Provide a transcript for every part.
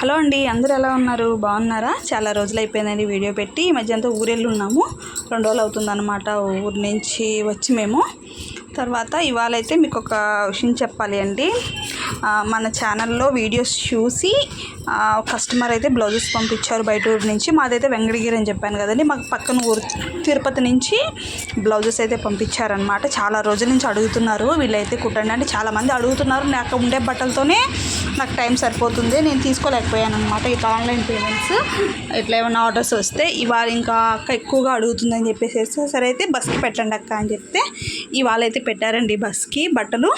Hello అండి అందరూ ఎలా ఉన్నారు? బాగున్నారా? చాలా రోజులు అయిపోయిందండి వీడియో పెట్టి. ఈ మధ్య అంతా ఊరెళ్ళి ఉన్నాము రెండు రోజులు అవుతుందన్నమాట ఊరి నుంచి వచ్చి మేము. తర్వాత ఇవాళ అయితే మీకు ఒక విషయం చెప్పాలి అండి. మన ఛానల్లో వీడియోస్ చూసి కస్టమర్ అయితే బ్లౌజెస్ పంపించారు బయట ఊరు నుంచి. మాదైతే వెంకటగిరి అని చెప్పాను కదండి. మాకు పక్కన ఊరు తిరుపతి నుంచి బ్లౌజెస్ అయితే పంపించారనమాట చాలా రోజుల నుంచి అడుగుతున్నారు. వీళ్ళైతే కుట్టండి అంటే చాలామంది అడుగుతున్నారు. నాకు ఉండే బట్టలతోనే నాకు టైం సరిపోతుంది. నేను తీసుకోలేకపోయాను అనమాట ఇట్లా ఆన్లైన్ పేమెంట్స్ ఇట్లా ఏమైనా ఆర్డర్స్ వస్తే ఇవాళ ఇంకా అక్క ఎక్కువగా అడుగుతుందని చెప్పేసి సరే అయితే బస్కి పెట్టండి అక్క అని చెప్తే ఇవాళ అయితే పెట్టారండి బస్కి బట్టలు.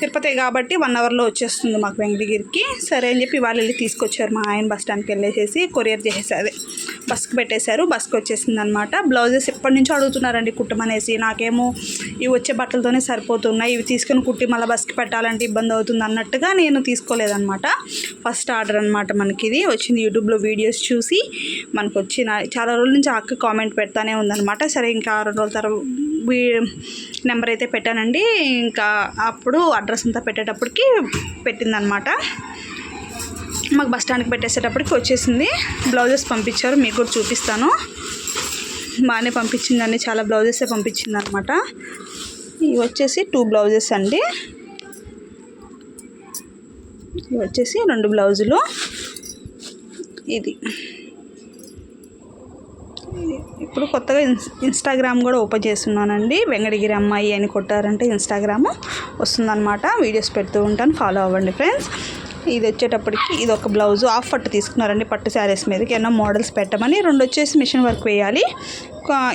తిరుపతి కాబట్టి వన్ అవర్లో వచ్చేస్తుంది మాకు వెంకటగిరికి సరే అని చెప్పి వాళ్ళు వెళ్ళి తీసుకొచ్చారు మా ఆయన బస్ స్టాండ్కి వెళ్ళేసేసి కొరియర్ చేసేసి అదే బస్కి పెట్టేశారు. బస్కి వచ్చేసింది అనమాట బ్లౌజెస్ ఎప్పటి నుంచో అడుగుతున్నారండి కుట్టమనేసి నాకేమో ఇవి వచ్చే బట్టలతోనే సరిపోతున్నాయి. ఇవి తీసుకొని కుట్టి మళ్ళీ బస్కి పెట్టాలంటే ఇబ్బంది అవుతుంది అన్నట్టుగా నేను తీసుకోలేదనమాట. ఫస్ట్ ఆర్డర్ అనమాట మనకి ఇది. వచ్చింది యూట్యూబ్లో వీడియోస్ చూసి మనకు వచ్చిన చాలా రోజుల నుంచి అక్క కామెంట్ పెడతానే ఉందన్నమాట సరే ఇంకా ఆరు రోజుల తర్వాత నెంబర్ అయితే పెట్టానండి. ఇంకా అప్పుడు అడ్రస్ అంతా పెట్టేటప్పటికి పెట్టిందనమాట మాకు బస్ స్టాండ్కి పెట్టేసేటప్పటికి వచ్చేసింది. బ్లౌజెస్ పంపించారు మీకు కూడా చూపిస్తాను. బాగానే పంపించిందండి చాలా బ్లౌజెసే పంపించింది అనమాట ఇవి వచ్చేసి టూ బ్లౌజెస్ అండి. ఇవి వచ్చేసి రెండు బ్లౌజులు. ఇది. ఇప్పుడు కొత్తగా ఇన్స్ ఇన్స్టాగ్రామ్ కూడా ఓపెన్ చేస్తున్నానండి. వెంకటగిరి అమ్మాయి అని కొట్టారంటే ఇన్స్టాగ్రామ్ వస్తుందన్నమాట. వీడియోస్ పెడుతూ ఉంటాను. ఫాలో అవ్వండి ఫ్రెండ్స్ ఇది వచ్చేటప్పటికి ఇది ఒక బ్లౌజ్ ఆఫ్ పట్టు తీసుకున్నారండి. పట్టు శారీస్ మీదకి ఏమన్నా మోడల్స్ పెట్టమని రెండు వచ్చేసి మిషన్ వర్క్ వేయాలి.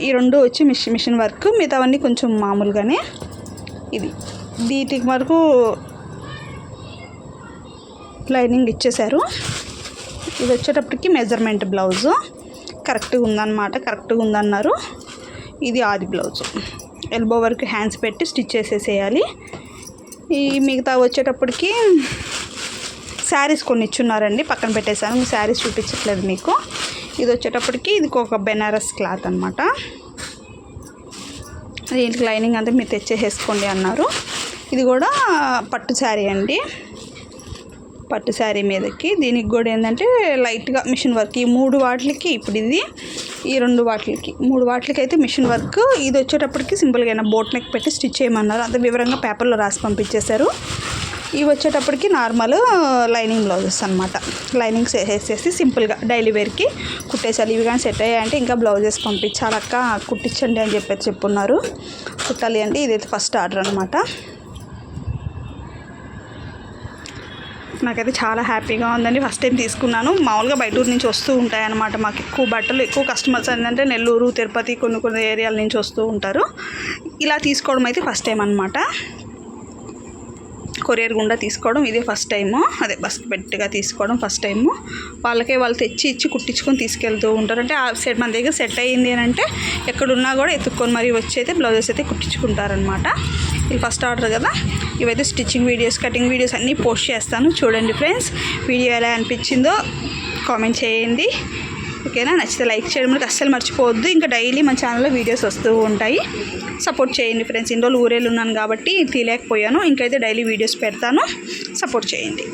ఈ రెండు వచ్చి మిషన్ మిషన్ వర్క్ మిగతావన్నీ కొంచెం మామూలుగానే ఇది. వీటికి వరకు లైనింగ్ ఇచ్చేశారు. ఇది వచ్చేటప్పటికి మెజర్మెంట్ బ్లౌజు కరెక్ట్గా ఉందన్నమాట కరెక్ట్గా ఉందన్నారు. ఇది ఆది బ్లౌజ్. ఎల్బో వరకు హ్యాండ్స్ పెట్టి స్టిచ్ చేసేసేయాలి. ఈ మిగతా వచ్చేటప్పటికి శారీస్ కొన్ని ఇచ్చున్నారండి పక్కన పెట్టేశాను శారీస్ చూపించట్లేదు మీకు. ఇది వచ్చేటప్పటికి ఇది ఒక బెనారస్ క్లాత్ అనమాట దీనికి లైనింగ్ అంతా మీరు తెచ్చేసేసుకోండి అన్నారు. ఇది కూడా పట్టు శారీ అండి. పట్టు శారీ మీదకి. దీనికి కూడా ఏంటంటే లైట్గా మిషన్ వర్క్. ఈ మూడు వాటికి ఇప్పుడు ఇది ఈ రెండు వాటికి మూడు వాటికి అయితే మిషన్ వర్క్. ఇది వచ్చేటప్పటికి సింపుల్గా అయినా బోట్ నెక్ పెట్టి స్టిచ్ చేయమన్నారు. అంత వివరంగా పేపర్లో రాసి పంపించేశారు. ఇవి వచ్చేటప్పటికి నార్మల్ లైనింగ్ బ్లౌజెస్ అనమాట లైనింగ్స్ వేసేసి సింపుల్గా డైలీ వేర్కి కుట్టేసాలి ఇవి కానీ సెట్ అయ్యాయంటే ఇంకా బ్లౌజెస్ పంపించాలక్క కుట్టించండి అని చెప్పి చెప్పున్నారు. కుట్టాలి అంటే ఇదైతే ఫస్ట్ ఆర్డర్ అనమాట నాకైతే చాలా హ్యాపీగా ఉందండి. ఫస్ట్ టైం తీసుకున్నాను. మామూలుగా బయట ఊరు నుంచి వస్తూ ఉంటాయి అన్నమాట మాకు ఎక్కువ బట్టలు ఎక్కువ కస్టమర్స్ ఏంటంటే నెల్లూరు తిరుపతి కొన్ని కొన్ని ఏరియాల నుంచి వస్తూ ఉంటారు. ఇలా తీసుకోవడం అయితే ఫస్ట్ టైం అనమాట కొరియర్ గుండా తీసుకోవడం ఇదే ఫస్ట్ టైము. అదే బస్ పెట్టిగా తీసుకోవడం ఫస్ట్ టైము. వాళ్ళకే వాళ్ళు తెచ్చి ఇచ్చి కుట్టించుకొని తీసుకెళ్తూ ఉంటారు. అంటే ఆ సెట్ మన దగ్గర సెట్ అయ్యింది అని అంటే ఎక్కడున్నా కూడా ఎత్తుక్కొని మరీ వచ్చి అయితే బ్లౌజెస్ అయితే కుట్టించుకుంటారనమాట ఇది ఫస్ట్ ఆర్డర్ కదా. ఇవైతే స్టిచ్చింగ్ వీడియోస్ కటింగ్ వీడియోస్ అన్నీ పోస్ట్ చేస్తాను. చూడండి ఫ్రెండ్స్ వీడియో ఎలా అనిపించిందో కామెంట్ చేయండి. ఓకేనా? నచ్చితే లైక్ చేయడం. మనకి అస్సలు మర్చిపోవద్దు. ఇంకా డైలీ మన ఛానల్లో వీడియోస్ వస్తూ ఉంటాయి. సపోర్ట్ చేయండి ఫ్రెండ్స్ ఇన్ని రోజులు ఊరేళ్ళు ఉన్నాను కాబట్టి తీయలేకపోయాను. ఇంకైతే డైలీ వీడియోస్ పెడతాను. సపోర్ట్ చేయండి.